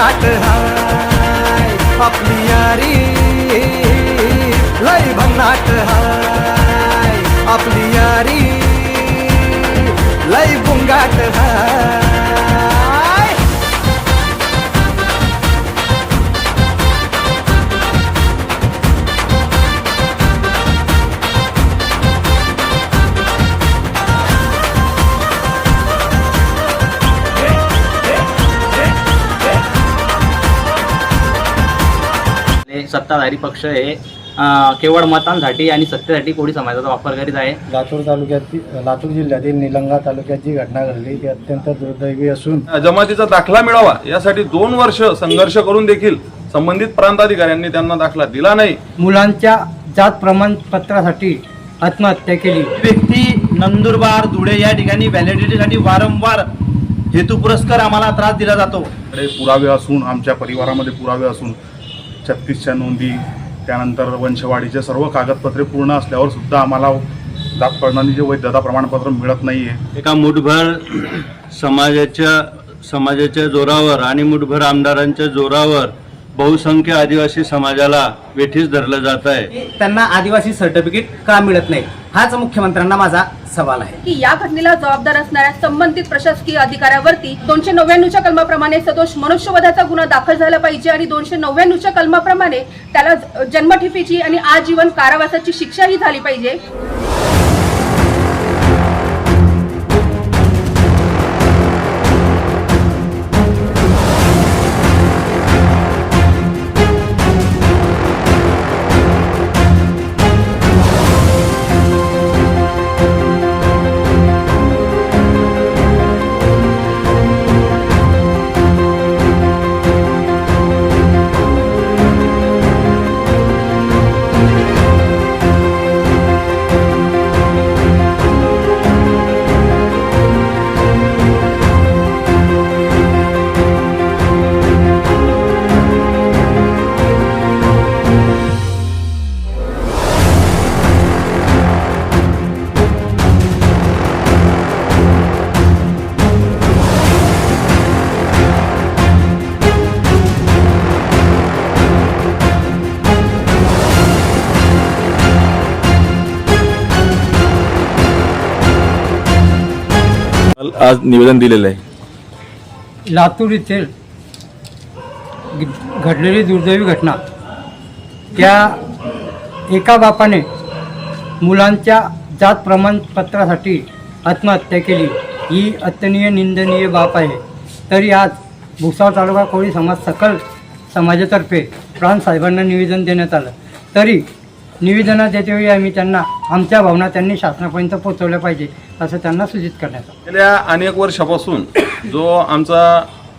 लई हाय आपली यारी. लय भन्नाट हाय आपली यारी. लय बुंगाट हाय. सत्ताधारी पक्ष हे केवळ मतांसाठी आणि सत्तेसाठी कोळी समाजाचा वापर करीत आहे. लातूर तालुक्यातील लातूर जिल्ह्यातील निलंगा तालुक्यात जी घटना घडली ती अत्यंत दुर्दैवी असून जमातीचा दाखला मिळावा यासाठी दोन वर्ष संघर्ष करून देखील संबंधित प्रांताधिकाऱ्यांनी त्यांना दाखला दिला नाही. मुलांच्या जात प्रमाणपत्रासाठी आत्महत्या केली. व्यक्ती नंदुरबार धुळे या ठिकाणी व्हॅलिडिटीसाठी वारंवार हेतू पुरस्कार आम्हाला त्रास दिला जातो. पुरावे असून आमच्या परिवारामध्ये पुरावे असून छत्तीसच्या नोंदी त्यानंतर वंशवाढीचे सर्व कागदपत्रे पूर्ण असल्यावर सुद्धा आम्हाला जात जे वैधता प्रमाणपत्र मिळत नाही आहे एका मुठभर समाजाच्या समाजाच्या जोरावर आणि मुठभर आमदारांच्या जोरावर बहुसंख्य आदिवासी समाजाला वेठीस धरलं जात आहे. त्यांना आदिवासी सर्टिफिकेट का मिळत नाही? हाच मुख्यमंत्र्यांना माझा सवाल आहे. की या घटनेला जबाबदार असणाऱ्या संबंधित प्रशासकीय अधिकाऱ्यावरती दोनशे नव्याण्णवच्या कलमाप्रमाणे सदोष मनुष्यवधाचा गुन्हा दाखल झाला पाहिजे आणि दोनशे नव्याण्णवच्या कलमाप्रमाणे त्याला जन्मठेपेची आणि आजीवन कारावासाची शिक्षाही झाली पाहिजे. आज निवेदन दिलेलं आहे. लातूर येथील घडलेली दुर्दैवी घटना. त्या एका बापाने मुलांच्या जात प्रमाणपत्रासाठी आत्महत्या केली. ही अत्यनीय निंदनीय बाप आहे. तरी आज भुसावळ तालुका कोळी समाज सकल समाजातर्फे प्राण साहेबांना निवेदन देण्यात आलं. तरी निवेदनात याच्यावेळी आम्ही त्यांना आमच्या भावना त्यांनी शासनापर्यंत पोहोचवल्या पाहिजे असं त्यांना सूचित करण्यात आलं गेल्या अनेक वर्षापासून जो आमचा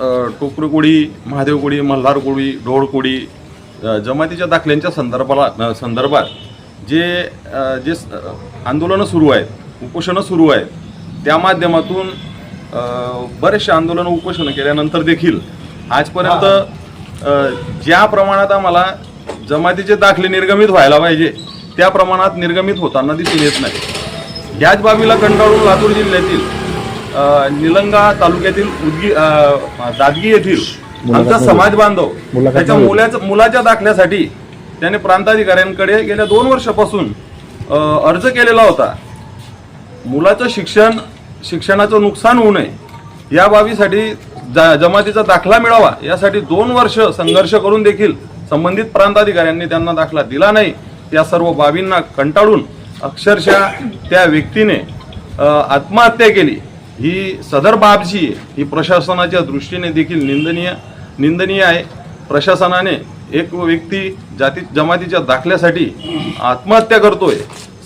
अ, टोकरी कोळी महादेव कोळी मल्हार कोळी ढोळ कोळी अ, जमातीच्या दाखल्यांच्या संदर्भाला संदर्भात जे जे आंदोलनं सुरू आहेत उपोषणं सुरू आहेत त्या माध्यमातून बरेचसे आंदोलनं उपोषणं केल्यानंतर देखील आजपर्यंत ज्या प्रमाणात आम्हाला जमातीचे दाखले निर्गमित व्हायला पाहिजे. त्या प्रमाणात निर्गमित होताना दिसून येत नाही. याच बाबीला कंटाळून लातूर जिल्ह्यातील निलंगा तालुक्यातील उदगी दादगी येथील आमचा समाज बांधव त्याच्या मुलाच्या मुलाच्या दाखल्यासाठी त्याने प्रांताधिकाऱ्यांकडे गेल्या दोन वर्षापासून अर्ज केलेला होता. मुलाचं शिक्षण शिक्षणाचं नुकसान होऊ नये या बाबीसाठी जा- जमातीचा दाखला मिळावा यासाठी दोन वर्ष संघर्ष करून देखील संबंधित प्रांताधिकाऱ्यांनी त्यांना दाखला दिला नाही. या सर्व बाबींना कंटाळून अक्षरशः त्या व्यक्तीने आत्महत्या केली. ही सदर बाब जी ही प्रशासनाच्या दृष्टीने देखील निंदनीय निंदनीय आहे. प्रशासनाने एक व्यक्ती जाती जमातीच्या दाखल्यासाठी आत्महत्या करतोय.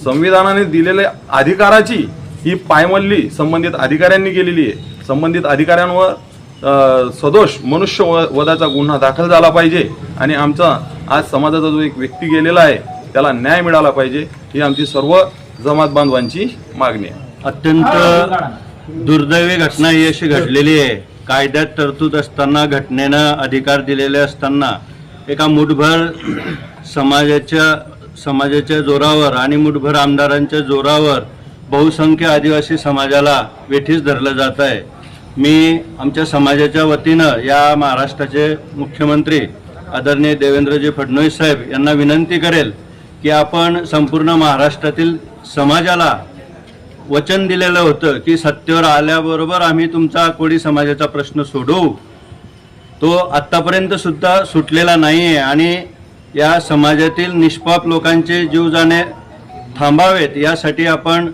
संविधानाने दिलेल्या अधिकाराची ही पायमल्ली संबंधित अधिकाऱ्यांनी केलेली आहे. संबंधित अधिकाऱ्यांवर सदोष मनुष्य व- वधाचा गुन्हा दाखल झाला पाहिजे आणि आमचा आज समाजाचा जो एक व्यक्ती गेलेला आहे त्याला न्याय मिळाला पाहिजे ही आमची सर्व जमात बांधवांची मागणी आहे. अत्यंत दुर्दैवी घटना ही अशी घडलेली आहे. कायद्यात तरतूद असताना घटनेनं अधिकार दिलेले असताना एका मुठभर समाजाच्या समाजाच्या जोरावर आणि मुठभर आमदारांच्या जोरावर बहुसंख्य आदिवासी समाजाला वेठीस धरलं जात आहे. मी आमच्या समाजाच्या वतीनं या महाराष्ट्राचे मुख्यमंत्री आदरणीय देवेंद्रजी फडणवीस साहेब यांना विनंती करेल की आपण संपूर्ण महाराष्ट्रातील समाजाला वचन दिलेलं होतं की सत्तेवर आल्याबरोबर आम्ही तुमचा कोळी समाजाचा प्रश्न सोडवू. तो आत्तापर्यंत सुद्धा सुटलेला नाही आहे आणि या समाजातील निष्पाप लोकांचे जीव जाणे थांबावेत यासाठी आपण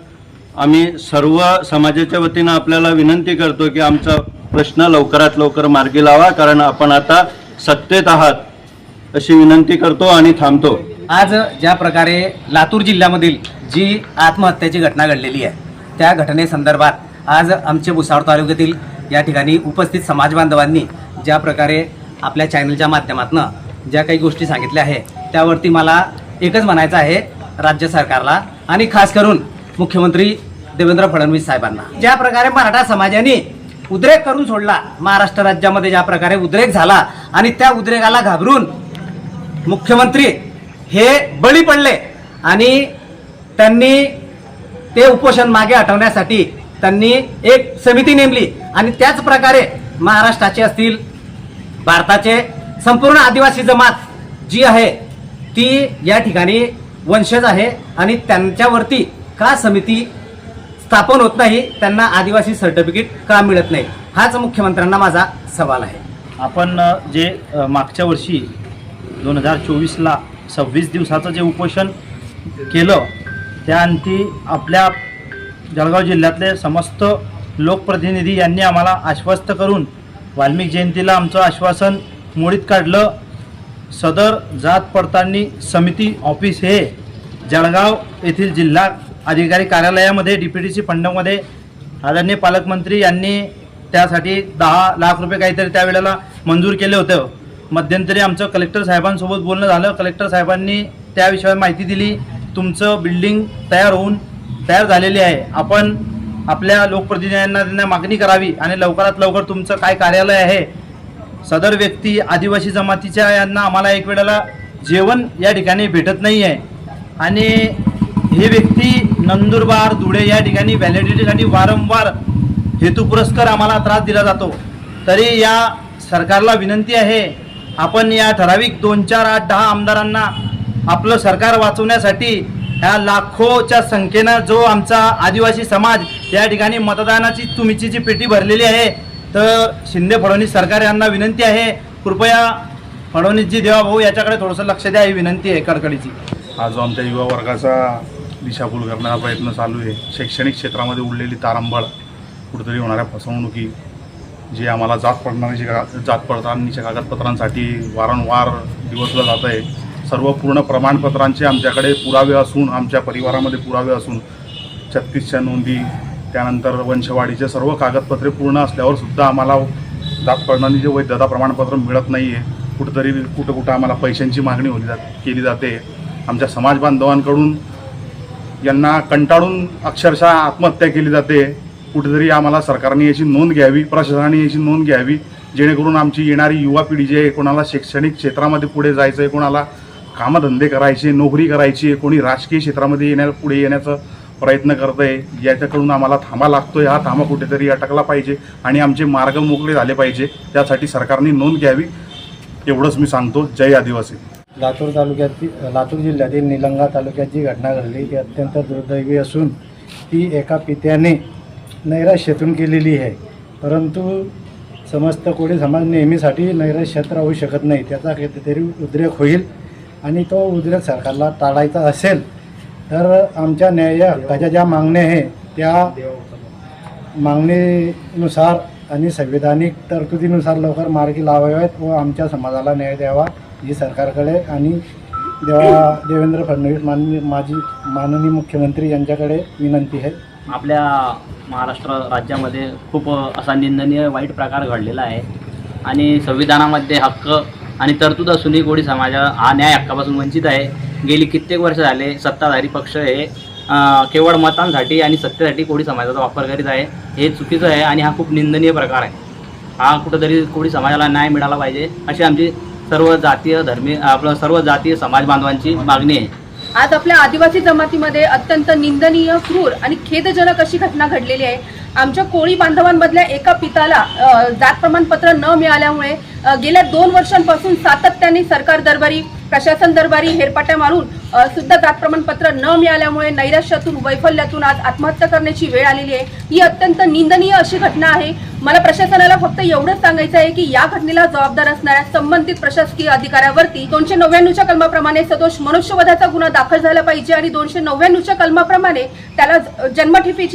आम्ही सर्व समाजाच्या वतीनं आपल्याला विनंती करतो की आमचा प्रश्न लवकरात लवकर मार्गी लावा कारण आपण आता सत्तेत आहात अशी विनंती करतो आणि थांबतो. आज ज्या प्रकारे लातूर जिल्ह्यामधील जी आत्महत्याची घटना घडलेली आहे त्या घटनेसंदर्भात आज आमचे भुसावळ तालुक्यातील या ठिकाणी उपस्थित समाज बांधवांनी ज्या प्रकारे आपल्या चॅनलच्या माध्यमातून ज्या काही गोष्टी सांगितल्या आहे त्यावरती मला एकच म्हणायचं आहे राज्य सरकारला आणि खास करून मुख्यमंत्री देवेंद्र फडणवीस साहेबांना. ज्या प्रकारे मराठा समाजाने उद्रेक करून सोडला महाराष्ट्र राज्यामध्ये ज्या प्रकारे उद्रेक झाला आणि त्या उद्रेकाला घाबरून मुख्यमंत्री हे बळी पडले आणि त्यांनी ते उपोषण मागे हटवण्यासाठी त्यांनी एक समिती नेमली आणि त्याच प्रकारे महाराष्ट्राचे असतील भारताचे संपूर्ण आदिवासी जमात जी आहे ती या ठिकाणी वंशज आहे आणि त्यांच्यावरती का समिती स्थापन होत नाही त्यांना आदिवासी सर्टिफिकेट का मिळत नाही? हाच मुख्यमंत्र्यांना माझा सवाल आहे. आपण जे मागच्या वर्षी दोन हजार चोवीसला सव्वीस दिवसाचं जे उपोषण केलं त्याअंती आपल्या जळगाव जिल्ह्यातले समस्त लोकप्रतिनिधी यांनी आम्हाला आश्वस्त करून वाल्मिक जयंतीला आमचं आश्वासन मोडीत काढलं. सदर जात पडताळणी समिती ऑफिस हे जळगाव येथील जिल्हा अधिकारी कार्यालयामध्ये डी पी सी फंडामध्ये आदरणीय पालकमंत्री यांनी त्यासाठी दहा लाख रुपये काहीतरी त्यावेळेला मंजूर केलं होतं. मध्यंतरी आमचं कलेक्टर साहेबांसोबत बोलणं झालं. कलेक्टर साहेबांनी त्या विषयावर माहिती दिली. तुमचं बिल्डिंग तयार होऊन तयार झालेली आहे. आपण आपल्या लोकप्रतिनिधींना त्यांना मागणी करावी आणि लवकरात लवकर तुमचं काय कार्यालय आहे? सदर व्यक्ती आदिवासी जमातीच्या यांना आम्हाला एक वेळेला जेवण या ठिकाणी भेटत नाही आहे आणि हे व्यक्ती नंदुरबार धुळे या ठिकाणी व्हॅलिडिटीसाठी वारंवार हेतू पुरस्कार आम्हाला त्रास दिला जातो. तरी या सरकारला विनंती आहे आपण या ठराविक दोन चार आठ दहा आमदारांना आपलं सरकार वाचवण्यासाठी ह्या लाखोच्या संख्येनं जो आमचा आदिवासी समाज या ठिकाणी मतदानाची तुमची जी पेटी भरलेली आहे तर शिंदे फडणवीस सरकार यांना विनंती आहे. कृपया फडणवीसजी देवा भाऊ याच्याकडे थोडंसं लक्ष द्या ही विनंती आहे कडकडीची. हा जो आमच्या युवा वर्गाचा दिशाभूल करण्याचा प्रयत्न चालू आहे. शैक्षणिक क्षेत्रामध्ये उडलेली तारंबळ कुठेतरी होणाऱ्या फसवणुकी जे आम्हाला जात पडणारीची का जात पडताळणीच्या कागदपत्रांसाठी वारंवार दिवसलं जात आहे. सर्व पूर्ण प्रमाणपत्रांचे आमच्याकडे पुरावे असून आमच्या परिवारामध्ये पुरावे असून छत्तीसच्या नोंदी त्यानंतर वंशवाडीचे सर्व कागदपत्रे पूर्ण असल्यावर सुद्धा आम्हाला जात पडताळणीचे वैधता प्रमाणपत्र मिळत नाही आहे कुठंतरी कुठं कुठं आम्हाला पैशांची मागणी होली जात केली जाते. आमच्या समाज बांधवांकडून यांना कंटाळून अक्षरशः आत्महत्या केली जाते. कुठेतरी आम्हाला सरकारने याची नोंद घ्यावी प्रशासनाने याची नोंद घ्यावी जेणेकरून आमची येणारी युवा पिढी जी आहे कोणाला शैक्षणिक क्षेत्रामध्ये पुढे जायचं आहे कोणाला कामधंदे करायचे नोकरी करायची आहे कोणी राजकीय क्षेत्रामध्ये येण्या पुढे येण्याचं प्रयत्न करत आहे याच्याकडून आम्हाला थांबा लागतोय. हा थांबा कुठेतरी अटकला पाहिजे आणि आमचे मार्ग मोकळे झाले पाहिजे. त्यासाठी सरकारने नोंद घ्यावी. एवढंच मी सांगतो. जय आदिवासी. लातूर तालुक्यातील लातूर जिल्ह्यातील निलंगा तालुक्यात जी घटना घडली ती अत्यंत दुर्दैवी असून ती एका पित्याने नैराश्यतून केलेली आहे. परंतु समस्त कोळी समाज नेहमीसाठी नैराश्यात राहू शकत नाही. त्याचा कितीतरी उद्रेक होईल आणि तो उद्रेक सरकारला टाळायचा असेल तर आमच्या न्याय हक्काच्या ज्या मागण्या आहे त्या मागणीनुसार आणि संविधानिक तरतुदीनुसार लवकर मार्गी लावाव्यात व आमच्या समाजाला न्याय द्यावा. ही सरकारकडे आणि देवा देवेंद्र फडणवीस माननीय माजी माननीय मुख्यमंत्री यांच्याकडे विनंती आहे. आपल्या महाराष्ट्र राज्यामध्ये खूप असा निंदनीय वाईट प्रकार घडलेला आहे. आणि संविधानामध्ये हक्क आणि तरतूद असूनही कोळी समाज हा न्याय हक्कापासून वंचित आहे. गेली कित्येक वर्ष झाले सत्ताधारी पक्ष हे केवळ मतांसाठी आणि सत्तेसाठी कोळी समाजाचा वापर करीत आहे. हे चुकीचं आहे आणि हा खूप निंदनीय प्रकार आहे. हा कुठंतरी कोळी समाजाला न्याय मिळाला पाहिजे अशी आमची सर्व जातीय धर्मी आपलं सर्व जातीय समाज बांधवांची मागणी आहे. आज आपल्या आदिवासी जमातीमध्ये अत्यंत निंदनीय क्रूर आणि खेदजनक अशी घटना घडलेली आहे. आमच्या कोळी बांधवांमधल्या एका पिताला जात प्रमाणपत्र न मिळाल्यामुळे गेल्या दोन वर्षांपासून सातत्याने सरकार दरबारी प्रशासन दरबारी हेरपाट्या मारून सुद्धा जात प्रमाणपत्र न मिळाल्यामुळे नैराश्यातून वैफल्यातून आज आत्महत्या करण्याची वेळ आलेली आहे. ही अत्यंत निंदनीय अशी घटना आहे. मला प्रशासनाला फक्त एवढंच सांगायचं आहे की या घटनेला जबाबदार असणाऱ्या संबंधित प्रशासकीय अधिकाऱ्यावरती दोनशे नव्याण्णवच्या कलमाप्रमाणे सदोष मनुष्यवधाचा गुन्हा दाखल झाला पाहिजे आणि दोनशे नव्याण्णवच्या कलमाप्रमाणे त्याला ज-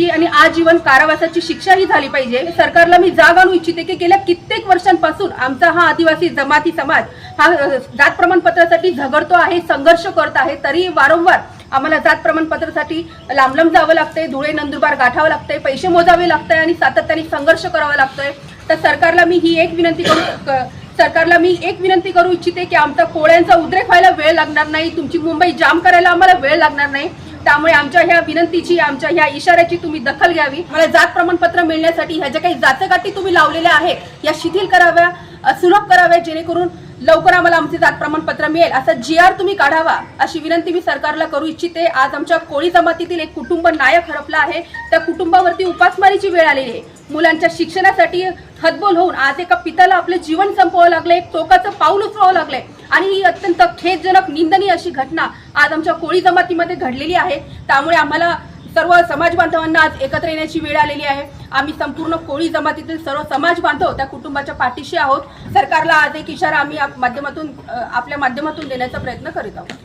आणि आजीवन कारावासाची शिक्षाही झाली पाहिजे. सरकारला मी जाग आणू इच्छिते की गेल्या कित्येक वर्षांपासून आमचा हा आदिवासी जमाती समाज हा जात प्रमाणपत्रासाठी झगडतो आहे संघर्ष करत आहे. तरी वारंवार आम्हाला जात प्रमाणपत्रासाठी लांब लांब जावं लागतंय धुळे नंदुरबार गाठावं लागतंय पैसे मोजावे लागतंय आणि सातत्याने संघर्ष करावा लागतोय. तर सरकारला मी ही एक विनंती करू सरकारला मी एक विनंती करू इच्छिते की आमचा कोळ्यांचा उद्रेक व्हायला वेळ लागणार नाही तुमची मुंबई जाम करायला आम्हाला वेळ लागणार नाही. त्यामुळे आमच्या ह्या विनंतीची आमच्या ह्या इशाऱ्याची तुम्ही दखल घ्यावी. मला जात प्रमाणपत्र मिळण्यासाठी ह्या ज्या काही जाचगाठी तुम्ही लावलेल्या आहेत या शिथिल कराव्या सुलभ कराव्या जेणेकरून लवकर आम्हाला आमचे जात प्रमाणपत्र मिळेल. असा जी आर तुम्ही काढावा अशी विनंती मी सरकारला करू इच्छिते. आज आमच्या कोळी जमातीतील एक कुटुंब नायक हरपला आहे. त्या कुटुंबावरती उपासमारीची वेळ आलेली आहे. मुलांच्या शिक्षणासाठी हतबोल होऊन आज एका पिताला आपले जीवन संपवावं लागले एक टोकाचं पाऊल उचलावं लागले आणि ही अत्यंत खेदजनक निंदनीय अशी घटना आज आमच्या कोळी जमातीमध्ये घडलेली आहे. त्यामुळे आम्हाला सर्व समाज बांधवांना आज एकत्र येण्याची वेळ आलेली आहे. आम्ही संपूर्ण कोळी जमातीतील सर्व समाज बांधव त्या कुटुंबाच्या पाठीशी आहोत. सरकारला आज एक इशारा आम्ही माध्यमातून आपल्या माध्यमातून देण्याचा प्रयत्न करीत आहोत.